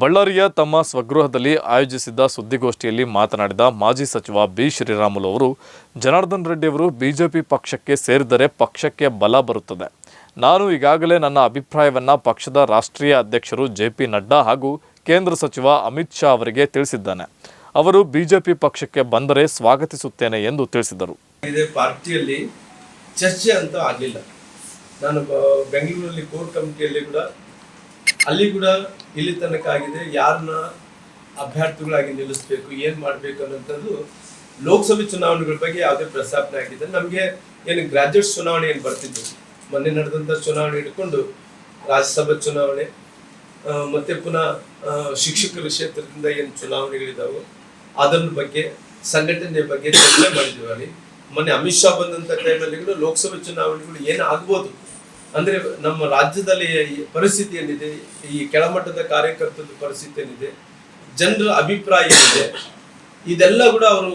ಬಳ್ಳಾರಿಯ ತಮ್ಮ ಸ್ವಗೃಹದಲ್ಲಿ ಆಯೋಜಿಸಿದ್ದ ಸುದ್ದಿಗೋಷ್ಠಿಯಲ್ಲಿ ಮಾತನಾಡಿದ ಮಾಜಿ ಸಚಿವ ಬಿ ಶ್ರೀರಾಮುಲು ಅವರು, ಜನಾರ್ದನ್ ರೆಡ್ಡಿ ಅವರು ಬಿಜೆಪಿ ಪಕ್ಷಕ್ಕೆ ಸೇರಿದರೆ ಪಕ್ಷಕ್ಕೆ ಬಲ ಬರುತ್ತದೆ. ನಾನು ಈಗಾಗಲೇ ನನ್ನ ಅಭಿಪ್ರಾಯವನ್ನು ಪಕ್ಷದ ರಾಷ್ಟ್ರೀಯ ಅಧ್ಯಕ್ಷರು ಜೆ ಪಿ ನಡ್ಡಾ ಹಾಗೂ ಕೇಂದ್ರ ಸಚಿವ ಅಮಿತ್ ಶಾ ಅವರಿಗೆ ತಿಳಿಸಿದ್ದಾನೆ. ಅವರು ಬಿಜೆಪಿ ಪಕ್ಷಕ್ಕೆ ಬಂದರೆ ಸ್ವಾಗತಿಸುತ್ತೇನೆ ಎಂದು ತಿಳಿಸಿದರು. ಪಾರ್ಟಿಯಲ್ಲಿ ಚರ್ಚೆ ಅಂತ ಆಗಲಿಲ್ಲ. ನಾನು ಬೆಂಗಳೂರಲ್ಲಿ ಕೋರ್ ಕಮಿಟಿಯಲ್ಲಿ ಕೂಡ ಅಲ್ಲಿ ಕೂಡ ಇಲ್ಲಿ ತನಕ ಆಗಿದೆ ಯಾರನ್ನ ಅಭ್ಯರ್ಥಿಗಳಾಗಿ ನಿಲ್ಲಿಸ್ಬೇಕು, ಏನ್ ಮಾಡ್ಬೇಕು ಅನ್ನೋಂಥದ್ದು ಲೋಕಸಭೆ ಚುನಾವಣೆಗಳ ಬಗ್ಗೆ ಯಾವುದೇ ಪ್ರಸ್ತಾಪನೆ ಆಗಿದೆ ನಮಗೆ ಏನು ಗ್ರಾಜುಯೇಟ್ ಚುನಾವಣೆ ಏನು ಬರ್ತಿದ್ದು ಮೊನ್ನೆ ನಡೆದಂಥ ಚುನಾವಣೆ ಹಿಡ್ಕೊಂಡು ರಾಜ್ಯಸಭಾ ಚುನಾವಣೆ ಮತ್ತೆ ಪುನಃ ಶಿಕ್ಷಕರ ಕ್ಷೇತ್ರದಿಂದ ಏನು ಚುನಾವಣೆಗಳಿದಾವೆ ಅದರ ಬಗ್ಗೆ ಸಂಘಟನೆ ಬಗ್ಗೆ ಚರ್ಚೆ ಮಾಡಿದ್ವಿ ಅಲ್ಲಿ. ಮೊನ್ನೆ ಅಮಿತ್ ಶಾ ಬಂದಂತ ಟೈಮಲ್ಲಿ ಕೂಡ ಲೋಕಸಭೆ ಚುನಾವಣೆಗಳು ಏನು ಆಗ್ಬೋದು ಅಂದ್ರೆ ನಮ್ಮ ರಾಜ್ಯದಲ್ಲಿ ಪರಿಸ್ಥಿತಿ ಏನಿದೆ, ಈ ಕೆಳಮಟ್ಟದ ಕಾರ್ಯಕರ್ತದ ಪರಿಸ್ಥಿತಿ ಏನಿದೆ, ಜನರ ಅಭಿಪ್ರಾಯ ಏನಿದೆ, ಇದೆಲ್ಲ ಕೂಡ ಅವರು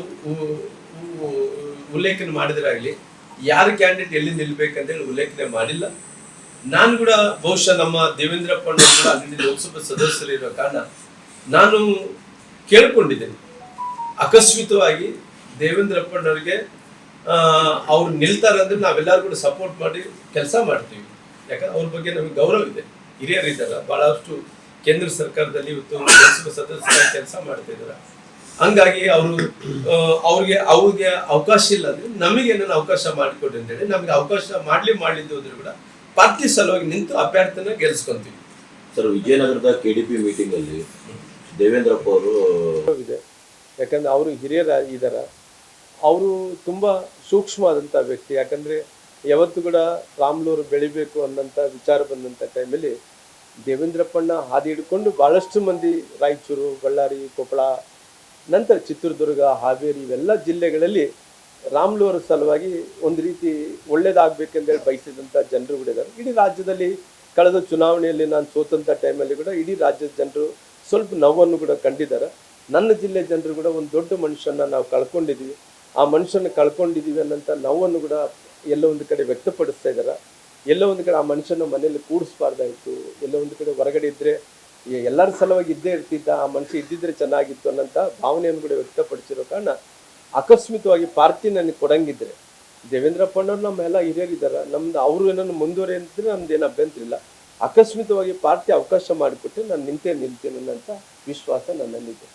ಉಲ್ಲೇಖನ ಮಾಡಿದ್ರಾಗ್ಲಿ ಯಾರು ಕ್ಯಾಂಡಿಡೇಟ್ ಎಲ್ಲಿ ನಿಲ್ಬೇಕಂತೇಳಿ ಉಲ್ಲೇಖನೆ ಮಾಡಿಲ್ಲ. ನಾನು ಕೂಡ ಬಹುಶಃ ನಮ್ಮ ದೇವೇಂದ್ರಪ್ಪಣ್ಣ ಕೂಡ ಅಲ್ಲಿ ಲೋಕಸಭಾ ಸದಸ್ಯರಿರೋ ಕಾರಣ ನಾನು ಕೇಳ್ಕೊಂಡಿದ್ದೇನೆ. ಅಕಸ್ಮಿತವಾಗಿ ದೇವೇಂದ್ರಪ್ಪನವ್ರಿಗೆ ಅವ್ರು ನಿಲ್ತಾರೆ ಅಂದ್ರೆ ನಾವೆಲ್ಲರೂ ಕೂಡ ಸಪೋರ್ಟ್ ಮಾಡಿ ಕೆಲಸ ಮಾಡ್ತೀವಿ. ಯಾಕಂದ್ರೆ ಅವ್ರ ಬಗ್ಗೆ ನಮಗೆ ಗೌರವ ಇದೆ. ಹಿರಿಯರಿದ್ದಾರೆ. ಬಹಳಷ್ಟು ಕೇಂದ್ರ ಸರ್ಕಾರದಲ್ಲಿ ಇವತ್ತು ಸದಸ್ಯರ ಕೆಲಸ ಮಾಡ್ತಾ ಇದ್ದಾರೆ. ಹಂಗಾಗಿ ಅವರು ಅವ್ರಿಗೆ ಅವ್ರಿಗೆ ಅವಕಾಶ ಇಲ್ಲ ಅಂದ್ರೆ ನಮಗೆ ಏನೇನು ಅವಕಾಶ ಮಾಡಿಕೊಡಿ ಅಂತೇಳಿ ನಮಗೆ ಅವಕಾಶ ಮಾಡ್ಲಿ ಮಾಡ್ಲಿದ್ದು ಹೋದ್ರು ಕೂಡ ಪಾರ್ಟಿ ಸಲುವಾಗಿ ನಿಂತು ಅಭ್ಯರ್ಥಿನ ಗೆಲ್ಸ್ಕೊಂತೀವಿ. ಸರ್ ವಿಜಯನಗರದ ಕೆ ಡಿ ಮೀಟಿಂಗ್ ಅಲ್ಲಿ ದೇವೇಂದ್ರಪ್ಪ ಅವರು ಇದೆ. ಯಾಕಂದ್ರೆ ಅವರು ಹಿರಿಯರ ಇದಾರ. ಅವರು ತುಂಬ ಸೂಕ್ಷ್ಮವಾದಂಥ ವ್ಯಕ್ತಿ. ಯಾಕಂದರೆ ಯಾವತ್ತು ಕೂಡ ರಾಮ್ಲೂರು ಬೆಳಿಬೇಕು ಅನ್ನೋಂಥ ವಿಚಾರ ಬಂದಂಥ ಟೈಮಲ್ಲಿ ದೇವೇಂದ್ರಪ್ಪಣ್ಣ ಹಾದಿ ಹಿಡ್ಕೊಂಡು ಭಾಳಷ್ಟು ಮಂದಿ ರಾಯಚೂರು, ಬಳ್ಳಾರಿ, ಕೊಪ್ಪಳ, ನಂತರ ಚಿತ್ರದುರ್ಗ, ಹಾವೇರಿ ಇವೆಲ್ಲ ಜಿಲ್ಲೆಗಳಲ್ಲಿ ರಾಮ್ಲೂರ ಸಲುವಾಗಿ ಒಂದು ರೀತಿ ಒಳ್ಳೇದಾಗಬೇಕೆಂದೇಳಿ ಬಯಸಿದಂಥ ಜನರು ಕೂಡ ಇದ್ದಾರೆ. ಇಡೀ ರಾಜ್ಯದಲ್ಲಿ ಕಳೆದ ಚುನಾವಣೆಯಲ್ಲಿ ನಾನು ಸೋತಂಥ ಟೈಮಲ್ಲಿ ಕೂಡ ಇಡೀ ರಾಜ್ಯದ ಜನರು ಸ್ವಲ್ಪ ನೋವನ್ನು ಕೂಡ ಕಂಡಿದ್ದಾರೆ. ನನ್ನ ಜಿಲ್ಲೆ ಜನರು ಕೂಡ ಒಂದು ದೊಡ್ಡ ಮನುಷ್ಯನ ನಾವು ಕಳ್ಕೊಂಡಿದ್ದೀವಿ. ಆ ಮನುಷ್ಯನ ಕಳ್ಕೊಂಡಿದ್ದೀವಿ ಅನ್ನೋಂಥ ನೋವನ್ನು ಕೂಡ ಎಲ್ಲೋ ಒಂದು ಕಡೆ ವ್ಯಕ್ತಪಡಿಸ್ತಾ ಇದ್ದಾರೆ ಎಲ್ಲೋ ಒಂದು ಕಡೆ ಆ ಮನುಷ್ಯನ ಮನೆಯಲ್ಲಿ ಕೂಡಿಸ್ಬಾರ್ದಾಯಿತು. ಎಲ್ಲೋ ಒಂದು ಕಡೆ ಹೊರಗಡೆ ಇದ್ದರೆ ಎಲ್ಲರ ಸಲುವಾಗಿ ಇದ್ದೇ ಇರ್ತಿದ್ದ ಆ ಮನುಷ್ಯ ಇದ್ದಿದ್ರೆ ಚೆನ್ನಾಗಿತ್ತು ಅನ್ನೋಂಥ ಭಾವನೆಯನ್ನು ಕೂಡ ವ್ಯಕ್ತಪಡಿಸಿರೋ ಕಾರಣ ಅಕಸ್ಮಿತವಾಗಿ ಪಾರ್ಟಿ ನನಗೆ ಕೊಡಂಗಿದ್ರೆ ದೇವೇಂದ್ರಪ್ಪಣ್ಣವ್ರು ನಮ್ಮೆಲ್ಲ ಹಿರಿಯರಿದ್ದಾರೆ ನಮ್ದು ಅವರು ಏನನ್ನು ಮುಂದುವರಿ ಅಂತಂದ್ರೆ ನಮ್ದು ಏನು ಅಭ್ಯಂತರ ಇಲ್ಲ. ಆಕಸ್ಮಿತವಾಗಿ ಪಾರ್ಟಿ ಅವಕಾಶ ಮಾಡಿಕೊಟ್ಟು ನಾನು ನಿಂತೇ ನಿಲ್ತೇನೆ ಅನ್ನೋಂಥ ವಿಶ್ವಾಸ ನನ್ನಲ್ಲಿದೆ.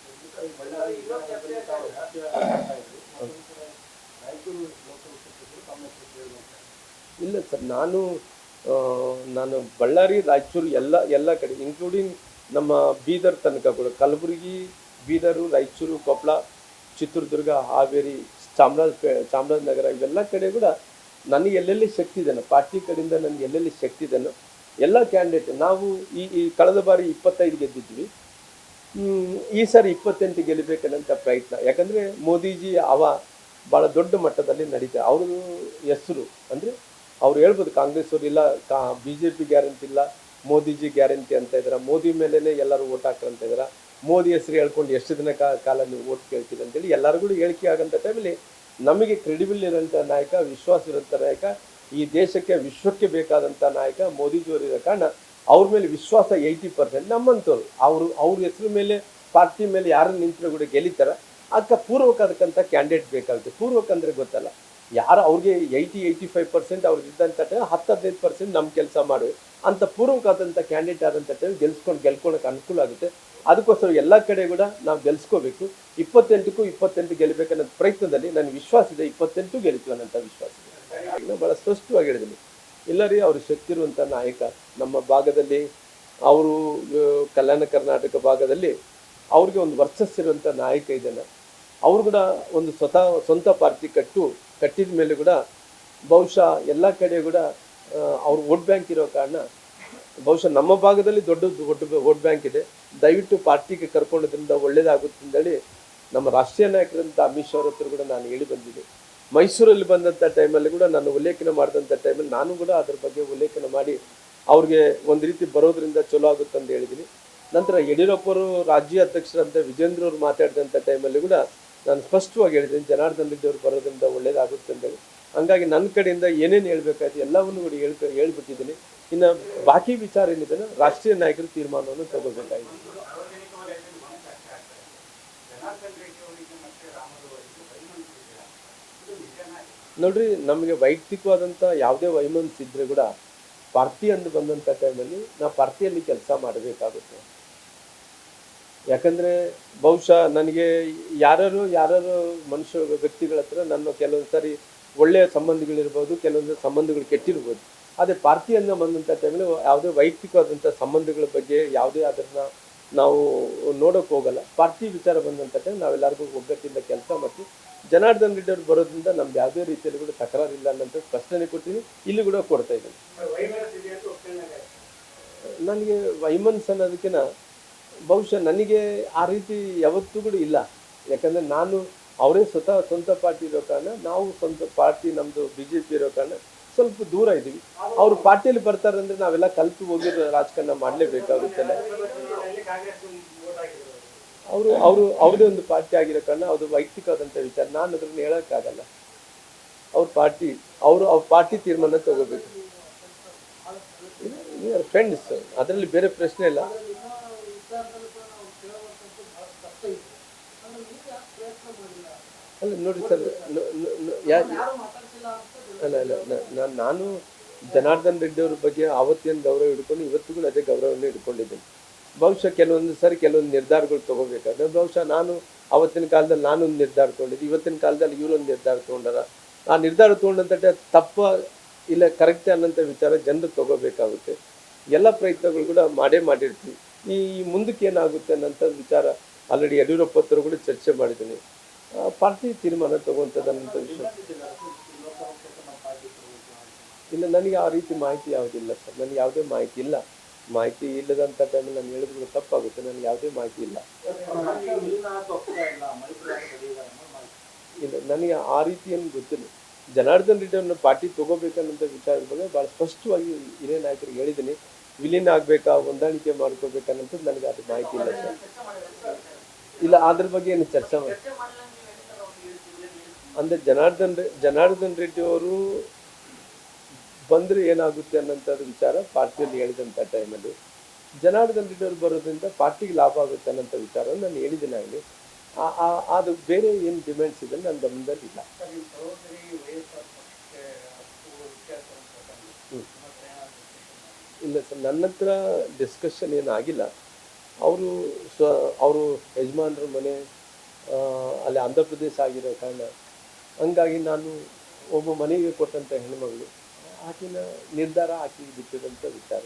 ಇಲ್ಲ ಸರ್, ನಾನು ನಾನು ಬಳ್ಳಾರಿ, ರಾಯಚೂರು ಎಲ್ಲ ಎಲ್ಲ ಕಡೆ ಇನ್ಕ್ಲೂಡಿಂಗ್ ನಮ್ಮ ಬೀದರ್ ತನಕ ಕೂಡ, ಕಲಬುರಗಿ, ಬೀದರು, ರಾಯಚೂರು ಕೊಪ್ಪಳ ಚಿತ್ರದುರ್ಗ, ಹಾವೇರಿ, ಚಾಮರಾಜ ಚಾಮರಾಜನಗರ ಇವೆಲ್ಲ ಕಡೆ ಕೂಡ ನನಗೆ ಎಲ್ಲೆಲ್ಲಿ ಶಕ್ತಿ ಇದೆನೋ ಪಾರ್ಟಿ ಕಡೆಯಿಂದ ನನಗೆ ಎಲ್ಲೆಲ್ಲಿ ಶಕ್ತಿ ಇದೆನೋ ಎಲ್ಲ ಕ್ಯಾಂಡಿಡೇಟ್ ನಾವು ಈ ಈ ಕಳೆದ ಬಾರಿ ಇಪ್ಪತ್ತೈದು ಗೆದ್ದಿದ್ವಿ. ಈ ಸಾರಿ ಇಪ್ಪತ್ತೆಂಟು ಗೆಲ್ಲಬೇಕನ್ನಂಥ ಪ್ರಯತ್ನ. ಯಾಕಂದರೆ ಮೋದಿಜಿ, ಅವ ಭಾಳ ದೊಡ್ಡ ಮಟ್ಟದಲ್ಲಿ ನಡೀತಾ. ಅವ್ರದ್ದು ಹೆಸರು ಅಂದರೆ ಅವ್ರು ಹೇಳ್ಬೋದು ಕಾಂಗ್ರೆಸ್ ಅವ್ರು ಇಲ್ಲ, ಕಾ ಬಿ ಜೆ ಪಿ ಗ್ಯಾರಂಟಿ ಇಲ್ಲ, ಮೋದಿಜಿ ಗ್ಯಾರಂಟಿ ಅಂತ ಇದ್ದಾರೆ ಮೋದಿ ಮೇಲೇ ಎಲ್ಲರೂ ಓಟ್ ಹಾಕ್ರಂತ ಇದ್ದಾರೆ ಮೋದಿ ಹೆಸರು ಹೇಳ್ಕೊಂಡು ಎಷ್ಟು ದಿನ ಕಾಲ ನೀವು ಓಟ್ ಕೇಳ್ತೀರಿ ಅಂತೇಳಿ ಎಲ್ಲರಿಗೂ ಹೇಳಿಕೆ ಆಗೋಂಥ ಟೈಮಲ್ಲಿ ನಮಗೆ ಕ್ರೆಡಿಬಲ್ ಇರೋಂಥ ನಾಯಕ, ವಿಶ್ವಾಸ ಇರೋಂಥ ನಾಯಕ, ಈ ದೇಶಕ್ಕೆ ವಿಶ್ವಕ್ಕೆ ಬೇಕಾದಂಥ ನಾಯಕ ಮೋದಿಜಿಯವರು ಇರೋ ಕಾರಣ ಅವ್ರ ಮೇಲೆ ವಿಶ್ವಾಸ ಏಯ್ಟಿ ಪರ್ಸೆಂಟ್ ನಮ್ಮಂಥವ್ರು. ಅವರು, ಅವ್ರ ಹೆಸರು ಮೇಲೆ, ಪಾರ್ಟಿ ಮೇಲೆ ಯಾರು ನಿಂತರೂ ಕೂಡ ಗೆಲ್ಲಿತಾರೆ. ಅದಕ್ಕೆ ಪೂರ್ವಕ ಅದಕ್ಕಂಥ ಕ್ಯಾಂಡಿಡೇಟ್ ಬೇಕಾಗುತ್ತೆ. ಪೂರ್ವಕ ಅಂದರೆ ಗೊತ್ತಲ್ಲ. ಯಾರು ಅವ್ರಿಗೆ ಏಯ್ಟಿ ಏಯ್ಟಿ ಫೈವ್ ಪರ್ಸೆಂಟ್ ಅವ್ರಿಗೆ ಇದ್ದಂಥ ಟೈಮ್ ಹತ್ತು, ಹದಿನೈದು ಪರ್ಸೆಂಟ್ ನಮ್ಮ ಕೆಲಸ ಮಾಡಿ. ಅಂತ ಪೂರ್ವಕವಾದಂಥ ಕ್ಯಾಂಡಿಡೇಟ್ ಆದಂಥ ಟೈಮ್ ಗೆಲ್ಸ್ಕೊಂಡು ಗೆಲ್ಕೊಳಕ್ಕೆ ಅನುಕೂಲ ಆಗುತ್ತೆ. ಅದಕ್ಕೋಸ್ಕರ ಎಲ್ಲ ಕಡೆ ಕೂಡ ನಾವು ಗೆಲ್ಸ್ಕೋಬೇಕು. ಇಪ್ಪತ್ತೆಂಟಕ್ಕೂ ಇಪ್ಪತ್ತೆಂಟು ಗೆಲ್ಲಬೇಕನ್ನೋ ಪ್ರಯತ್ನದಲ್ಲಿ ನನಗೆ ವಿಶ್ವಾಸ ಇದೆ, ಇಪ್ಪತ್ತೆಂಟು ಗೆಲ್ತೀವಿ ಅನ್ನೋಂಥ ವಿಶ್ವಾಸ ಇದೆ. ನಾನು ಭಾಳ ಸ್ಪಷ್ಟವಾಗಿ ಹೇಳಿದ್ದೀನಿ. ಇಲ್ಲ ರೀ, ಅವರು ಶಕ್ತಿ ಇರುವಂಥ ನಾಯಕ. ನಮ್ಮ ಭಾಗದಲ್ಲಿ ಅವರು ಕಲ್ಯಾಣ ಕರ್ನಾಟಕ ಭಾಗದಲ್ಲಿ ಅವ್ರಿಗೆ ಒಂದು ವರ್ಚಸ್ಸಿರುವಂಥ ನಾಯಕ ಇದ್ದಾನೆ. ಅವರು ಕೂಡ ಒಂದು ಸ್ವತಃ ಸ್ವಂತ ಪಾರ್ಟಿ ಕಟ್ಟು, ಕಟ್ಟಿದ ಮೇಲೆ ಕೂಡ ಬಹುಶಃ ಎಲ್ಲ ಕಡೆ ಕೂಡ ಅವ್ರ ವೋಟ್ ಬ್ಯಾಂಕ್ ಇರೋ ಕಾರಣ ಬಹುಶಃ ನಮ್ಮ ಭಾಗದಲ್ಲಿ ದೊಡ್ಡ ದೊಡ್ಡ ವೋಟ್ ಬ್ಯಾಂಕ್ ಇದೆ. ದಯವಿಟ್ಟು ಪಾರ್ಟಿಗೆ ಕರ್ಕೊಂಡೋದ್ರಿಂದ ಒಳ್ಳೇದಾಗುತ್ತೆ ಅಂತೇಳಿ ನಮ್ಮ ರಾಷ್ಟ್ರೀಯ ನಾಯಕರಂತ ಅಮಿತ್ ಶಾ ಅವ್ರ ಹತ್ರ ಕೂಡ ನಾನು ಹೇಳಿ ಬಂದಿದ್ದೆ ಮೈಸೂರಲ್ಲಿ ಬಂದಂಥ ಟೈಮಲ್ಲಿ ಕೂಡ ನಾನು ಉಲ್ಲೇಖನ ಮಾಡಿದಂಥ ಟೈಮಲ್ಲಿ ನಾನು ಕೂಡ ಅದ್ರ ಬಗ್ಗೆ ಉಲ್ಲೇಖನ ಮಾಡಿ ಅವ್ರಿಗೆ ಒಂದು ರೀತಿ ಬರೋದ್ರಿಂದ ಚಲೋ ಆಗುತ್ತೆ ಅಂತ ಹೇಳಿದ್ದೀನಿ ನಂತರ ಯಡಿಯೂರಪ್ಪರು ರಾಜ್ಯ ಅಧ್ಯಕ್ಷರಂತ, ವಿಜೇಂದ್ರ ಅವರು ಮಾತಾಡಿದಂಥ ಟೈಮಲ್ಲಿ ಕೂಡ ನಾನು ಸ್ಪಷ್ಟವಾಗಿ ಹೇಳಿದ್ದೇನೆ ಜನಾರ್ದನ್ ರೆಡ್ಡಿ ಬರೋದ್ರಿಂದ ಒಳ್ಳೇದಾಗುತ್ತೆ ಅಂತೇಳಿ. ಹಂಗಾಗಿ ನನ್ನ ಕಡೆಯಿಂದ ಏನೇನು ಹೇಳ್ಬೇಕಾಯ್ತು ಎಲ್ಲವನ್ನು ಕೂಡ ಹೇಳ್ಕ, ಹೇಳ್ಬಿಟ್ಟಿದ್ದೀನಿ. ಇನ್ನು ಬಾಕಿ ವಿಚಾರ ಏನಿದೆ ರಾಷ್ಟ್ರೀಯ ನಾಯಕರು ತೀರ್ಮಾನವನ್ನು ತಗೋಬೇಕಾಗಿದೆ ನೋಡ್ರಿ, ನಮಗೆ ವೈಯಕ್ತಿಕವಾದಂಥ ಯಾವುದೇ ವೈಮನ್ಸ್ ಇದ್ದರೆ ಕೂಡ ಪಾರ್ಟಿ ಅಂದು ಬಂದಂಥ ಟೈಮಲ್ಲಿ ನಾವು ಪಾರ್ಟಿಯಲ್ಲಿ ಕೆಲಸ ಮಾಡಬೇಕಾಗುತ್ತೆ. ಯಾಕಂದ್ರೆ ಬಹುಶಃ ನನಗೆ ಯಾರು ಯಾರು ಮನುಷ್ಯ ವ್ಯಕ್ತಿಗಳ ಹತ್ರ ನನ್ನ ಕೆಲವೊಂದು ಸಾರಿ ಒಳ್ಳೆಯ ಸಂಬಂಧಗಳಿರ್ಬೋದು ಕೆಲವೊಂದು ಸಂಬಂಧಗಳು ಕೆಟ್ಟಿರ್ಬೋದು. ಆದರೆ ಪಾರ್ಟಿ ಅನ್ನೋ ಬಂದಂಥ ಟೈಮಲ್ಲಿ ಯಾವುದೇ ವೈಯಕ್ತಿಕವಾದಂಥ ಸಂಬಂಧಗಳ ಬಗ್ಗೆ ಯಾವುದೇ ಅದನ್ನ ನಾವು ನೋಡೋಕೆ ಹೋಗಲ್ಲ. ಪಾರ್ಟಿ ವಿಚಾರ ಬಂದಂಥ ಟೈಮ್ ನಾವೆಲ್ಲರಿಗೂ ಒಗ್ಗಟ್ಟಿಂದ ಕೆಲಸ ಮಾಡ್ತೀವಿ. ಜನಾರ್ದನ್ ರೆಡ್ಡಿ ಅವರು ಬರೋದ್ರಿಂದ ನಮ್ದು ಯಾವುದೇ ರೀತಿಯಲ್ಲಿ ಕೂಡ ತಕರಾರಿಲ್ಲ ಅನ್ನೋಂಥ ಸ್ಪಷ್ಟನೆ ಕೊಡ್ತೀನಿ. ಇಲ್ಲಿ ಕೂಡ ಕೊಡ್ತಾ ಇದ್ದೀನಿ. ನನಗೆ ವೈಮನ್ಸ್ ಅನ್ನೋದಕ್ಕಿಂತ ಬಹುಶಃ ನನಗೆ ಆ ರೀತಿ ಯಾವತ್ತೂ ಕೂಡ ಇಲ್ಲ. ಯಾಕಂದರೆ ನಾನು ಅವರೇ ಸ್ವತಃ ಸ್ವಂತ ಪಾರ್ಟಿ ಇರೋ ಕಾರಣ, ನಾವು ಸ್ವಂತ ಪಾರ್ಟಿ ನಮ್ಮದು ಬಿ ಜೆ ಪಿ ಇರೋ ಕಾರಣ ಸ್ವಲ್ಪ ದೂರ ಇದ್ದೀವಿ. ಅವರು ಪಾರ್ಟಿಯಲ್ಲಿ ಬರ್ತಾರೆ ಅಂದರೆ ನಾವೆಲ್ಲ ಕಲ್ತು ಹೋಗಿರೋ ರಾಜಕಾರಣ ಮಾಡಲೇಬೇಕಾಗುತ್ತಲ್ಲ ಅವರು ಅವರು, ಅವ್ರದೇ ಒಂದು ಪಾರ್ಟಿ ಆಗಿರೋ ಕಾರಣ ಅದು ವೈಯಕ್ತಿಕವಾದಂಥ ವಿಚಾರ. ನಾನು ಅದನ್ನು ಹೇಳೋಕ್ಕಾಗಲ್ಲ. ಅವ್ರ ಪಾರ್ಟಿ, ಅವರು, ಅವ್ರ ಪಾರ್ಟಿ ತೀರ್ಮಾನ ತಗೋಬೇಕು. ಫ್ರೆಂಡ್ಸ್ ಅದರಲ್ಲಿ ಬೇರೆ ಪ್ರಶ್ನೆ ಇಲ್ಲ. ಅಲ್ಲ ನೋಡಿ ಸರ್ ಅಲ್ಲ ಅಲ್ಲ ನಾನು ಜನಾರ್ದನ್ ರೆಡ್ಡಿ ಅವ್ರ ಬಗ್ಗೆ ಆವತ್ತಿನ ಗೌರವ ಇಟ್ಕೊಂಡು ಇವತ್ತಿಗೂ ಕೂಡ ಅದೇ ಗೌರವವನ್ನು ಇಟ್ಕೊಂಡಿದ್ದೀನಿ ಬಹುಶಃ ಕೆಲವೊಂದು ಸಾರಿ ಕೆಲವೊಂದು ನಿರ್ಧಾರಗಳು ತಗೋಬೇಕಾದ್ರೆ ಬಹುಶಃ ನಾನು ಅವತ್ತಿನ ಕಾಲದಲ್ಲಿ ನಾನೊಂದು ನಿರ್ಧಾರ ತೊಗೊಂಡಿದ್ದೆ ಇವತ್ತಿನ ಕಾಲದಲ್ಲಿ ಇವರೊಂದು ನಿರ್ಧಾರ ತೊಗೊಂಡಾರ. ಆ ನಿರ್ಧಾರ ತೊಗೊಂಡಂತ ತಪ್ಪ ಇಲ್ಲ ಕರೆಕ್ಟ್ ಅನ್ನೋಂಥ ವಿಚಾರ ಜನರು ತಗೋಬೇಕಾಗುತ್ತೆ. ಎಲ್ಲ ಪ್ರಯತ್ನಗಳು ಕೂಡ ಮಾಡೇ ಮಾಡಿರ್ತೀವಿ. ಈ ಮುಂದಕ್ಕೆ ಏನಾಗುತ್ತೆ ಅನ್ನೋಂಥ ವಿಚಾರ ಆಲ್ರೆಡಿ ಯಡಿಯೂರಪ್ಪ ಹತ್ರ ಕೂಡ ಚರ್ಚೆ ಮಾಡಿದ್ದೀನಿ. ಪಾರ್ಟಿ ತೀರ್ಮಾನ ತಗೊಂತದಂತ ವಿಷಯ ಇಲ್ಲ, ನನಗೆ ಆ ರೀತಿ ಮಾಹಿತಿ ಯಾವುದಿಲ್ಲ ಸರ್. ನನಗೆ ಯಾವುದೇ ಮಾಹಿತಿ ಇಲ್ಲ. ಮಾಹಿತಿ ಇಲ್ಲದಂಥ ಟೈಮಲ್ಲಿ ನಾನು ಹೇಳಿದ್ರು ತಪ್ಪಾಗುತ್ತೆ. ನನಗೆ ಯಾವುದೇ ಮಾಹಿತಿ ಇಲ್ಲ. ಇಲ್ಲ, ನನಗೆ ಆ ರೀತಿ ಏನು ಗೊತ್ತಿಲ್ಲ. ಜನಾರ್ದನ್ ರೆಡ್ಡಿ ಅವ್ರನ್ನ ಪಾರ್ಟಿ ತಗೋಬೇಕನ್ನೋಂಥ ವಿಚಾರದ ಬಗ್ಗೆ ಭಾಳ ಸ್ಪಷ್ಟವಾಗಿ ಹಿರಿಯ ನಾಯಕರಿಗೆ ಹೇಳಿದ್ದೀನಿ. ವಿಲೀನ ಆಗಬೇಕಾ, ಹೊಂದಾಣಿಕೆ ಮಾಡ್ಕೋಬೇಕನ್ನೋಂಥದ್ದು ನನಗೆ ಅದು ಮಾಹಿತಿ ಇಲ್ಲ ಸರ್. ಇಲ್ಲ, ಅದ್ರ ಬಗ್ಗೆ ಏನು ಚರ್ಚೆ ಮಾಡಿ ಅಂದರೆ ಜನಾರ್ದನ್ ಜನಾರ್ದನ್ ರೆಡ್ಡಿ ಅವರು ಬಂದರೆ ಏನಾಗುತ್ತೆ ಅನ್ನೋಂಥದ್ದು ವಿಚಾರ ಪಾರ್ಟಿಯಲ್ಲಿ ಹೇಳಿದಂಥ ಟೈಮಲ್ಲಿ. ಜನಾರ್ದನ್ ರೆಡ್ಡಿ ಅವರು ಬರೋದ್ರಿಂದ ಪಾರ್ಟಿಗೆ ಲಾಭ ಆಗುತ್ತೆ ಅನ್ನೋಂಥ ವಿಚಾರ ನಾನು ಹೇಳಿದ್ದೀನಿ ಆಗಲಿ ಅದು ಬೇರೆ ಏನು ಡಿಮ್ಯಾಂಡ್ಸ್ ಇದೆ ನನ್ನ ಗಮನದಲ್ಲಿ ಇಲ್ಲ. ಇಲ್ಲ ಸರ್, ನನ್ನ ಹತ್ರ ಡಿಸ್ಕಷನ್ ಏನಾಗಿಲ್ಲ. ಅವರು ಸ ಅವರು ಯಜಮಾನ್ರ ಮನೆ ಅಲ್ಲಿ ಆಂಧ್ರ ಪ್ರದೇಶ ಆಗಿರೋ ಕಾರಣ. ಹಂಗಾಗಿ ನಾನು ಒಬ್ಬ ಮನೆಗೆ ಕೊಟ್ಟಂಥ ಹೆಣ್ಮಗಳು. ಆಕಿನ ನಿರ್ಧಾರ ಆಕಿಗೆ ಬಿಟ್ಟಿದಂಥ ವಿಚಾರ.